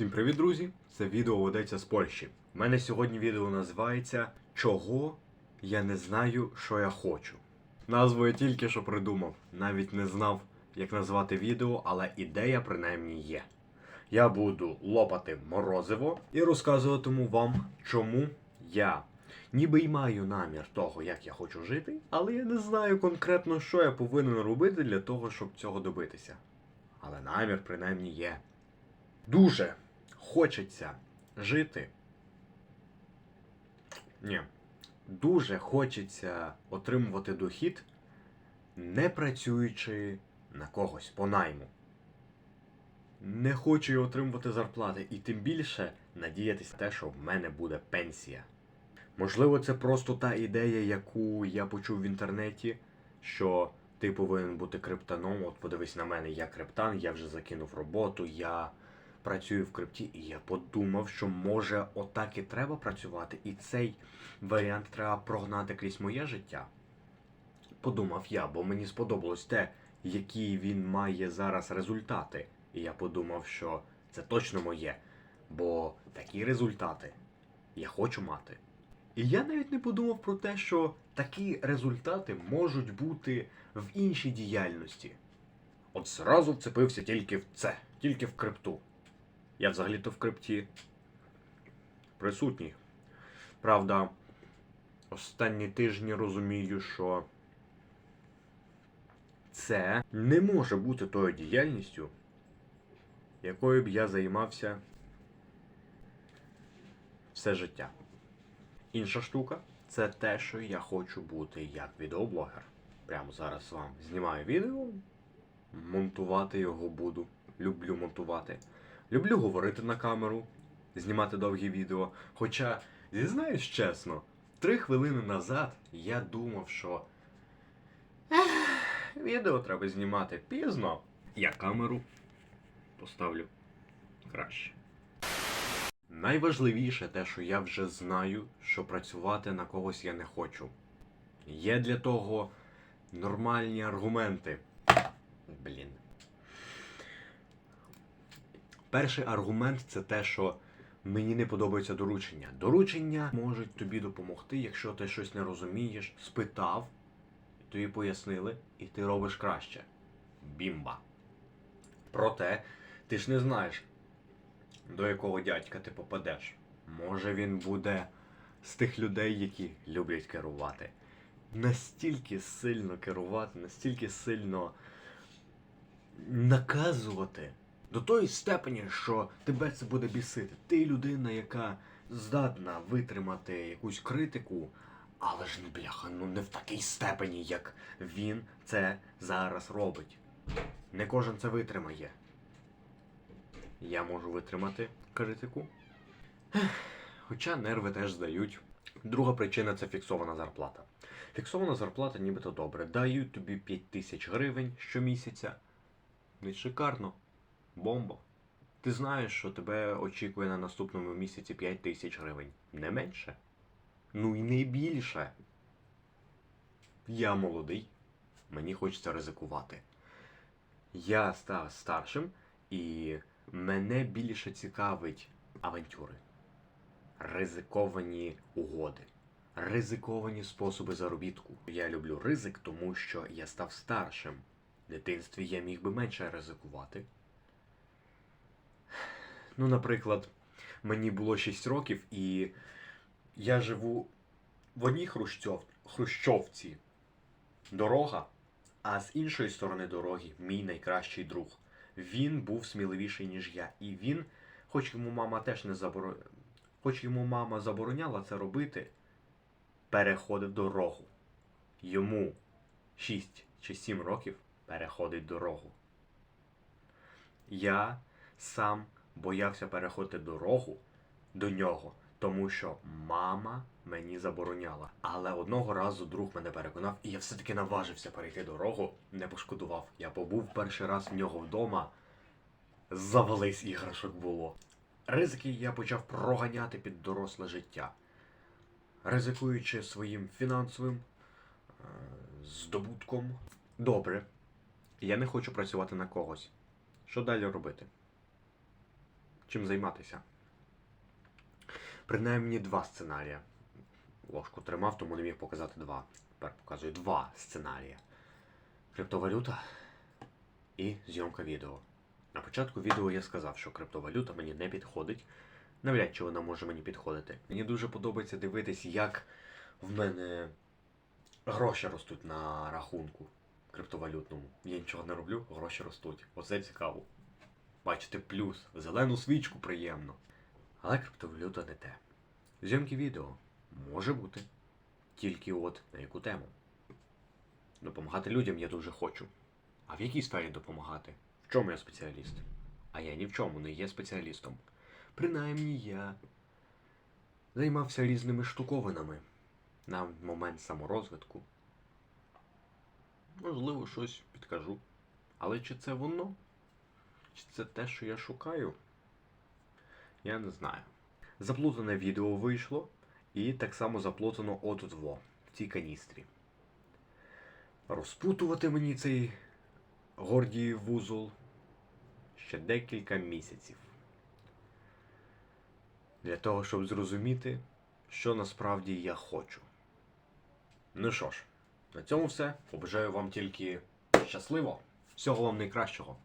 Всім привіт, друзі! Це відео ведеться з Польщі. У мене сьогодні відео називається Чого я не знаю, що я хочу. Назву я тільки що придумав. Навіть не знав, як назвати відео, але ідея принаймні є. Я буду лопати морозиво і розказуватиму вам, чому я ніби й маю намір того, як я хочу жити, але я не знаю конкретно, що я повинен робити для того, щоб цього добитися. Але намір принаймні є. Дуже хочеться жити. Ні. Дуже хочеться отримувати дохід, не працюючи на когось по найму. Не хочу отримувати зарплати і тим більше надіятися на те, що в мене буде пенсія. Можливо, це просто та ідея, яку я почув в інтернеті, що ти повинен бути криптаном. От подивись на мене, я криптан, я вже закинув роботу, я працюю в крипті, і я подумав, що може отак і треба працювати, і цей варіант треба прогнати крізь моє життя. Подумав я, бо мені сподобалось те, які він має зараз результати. І я подумав, що це точно моє, бо такі результати я хочу мати. І я навіть не подумав про те, що такі результати можуть бути в іншій діяльності. От зразу вцепився тільки в це, тільки в крипту. Я взагалі-то в крипті присутній. Правда, останні тижні розумію, що це не може бути тою діяльністю, якою б я займався все життя. Інша штука це те, що я хочу бути як відеоблогер. Прямо зараз вам знімаю відео, монтувати його буду. Люблю монтувати. Люблю говорити на камеру, знімати довгі відео. Хоча, зізнаюсь чесно, три хвилини назад я думав, що «Ех, відео треба знімати пізно. Я камеру поставлю краще. Найважливіше те, що я вже знаю, що працювати на когось я не хочу. Є для того нормальні аргументи. Блін. Перший аргумент це те, що мені не подобається доручення. Доручення можуть тобі допомогти, якщо ти щось не розумієш, спитав, тобі пояснили, і ти робиш краще. Бімба. Проте, ти ж не знаєш, до якого дядька ти попадеш. Може він буде з тих людей, які люблять керувати. Настільки сильно керувати, настільки сильно наказувати до тої степені, що тебе це буде бісити. Ти людина, яка здатна витримати якусь критику, але ж не бляха, ну не в такій степені, як він це зараз робить. Не кожен це витримає. Я можу витримати критику. Хоча нерви теж здають. Друга причина це фіксована зарплата. Фіксована зарплата нібито добре. Дають тобі 5 тисяч гривень щомісяця. Не шикарно. Бомба. Ти знаєш, що тебе очікує на наступному місяці 5 тисяч гривень. Не менше. Ну і не більше. Я молодий. Мені хочеться ризикувати. Я став старшим і мене більше цікавить авантюри, ризиковані угоди, ризиковані способи заробітку. Я люблю ризик, тому що я став старшим. В дитинстві я міг би менше ризикувати. Ну, наприклад, мені було 6 років, і я живу в одній хрущов... хрущовці дорога, а з іншої сторони дороги мій найкращий друг. Він був сміливіший, ніж я. І він, хоч йому мама теж не заборо... хоч йому мама забороняла це робити, переходив дорогу. Йому 6 чи 7 років переходить дорогу. Я сам боявся переходити дорогу до нього, тому що мама мені забороняла. Але одного разу друг мене переконав, і я все-таки наважився перейти дорогу, не пошкодував. Я побув перший раз в нього вдома. Завались іграшок було. Ризики я почав проганяти під доросле життя, ризикуючи своїм фінансовим е, здобутком. Добре, я не хочу працювати на когось. Що далі робити? Чим займатися. Принаймні два сценарія. Ложку тримав, тому не міг показати два. Тепер показую два сценарії. Криптовалюта і зйомка відео. На початку відео я сказав, що криптовалюта мені не підходить. Навряд чи вона може мені підходити. Мені дуже подобається дивитись, як в мене гроші ростуть на рахунку криптовалютному. Я нічого не роблю, гроші ростуть. Оце цікаво. Бачите, плюс. Зелену свічку приємно. Але криптовалюта не те. Зйомки відео може бути. Тільки от на яку тему. Допомагати людям я дуже хочу. А в якій сфері допомагати? В чому я спеціаліст? А я ні в чому не є спеціалістом. Принаймні я займався різними штуковинами на момент саморозвитку. Можливо, щось підкажу. Але чи це воно? Чи це те, що я шукаю? Я не знаю. Заплутане відео вийшло, і так само заплутано отут во, в цій каністрі. Розпутувати мені цей гордіїв вузол ще декілька місяців. Для того, щоб зрозуміти, що насправді я хочу. Ну що ж, на цьому все. Побажаю вам тільки щасливо, всього вам найкращого.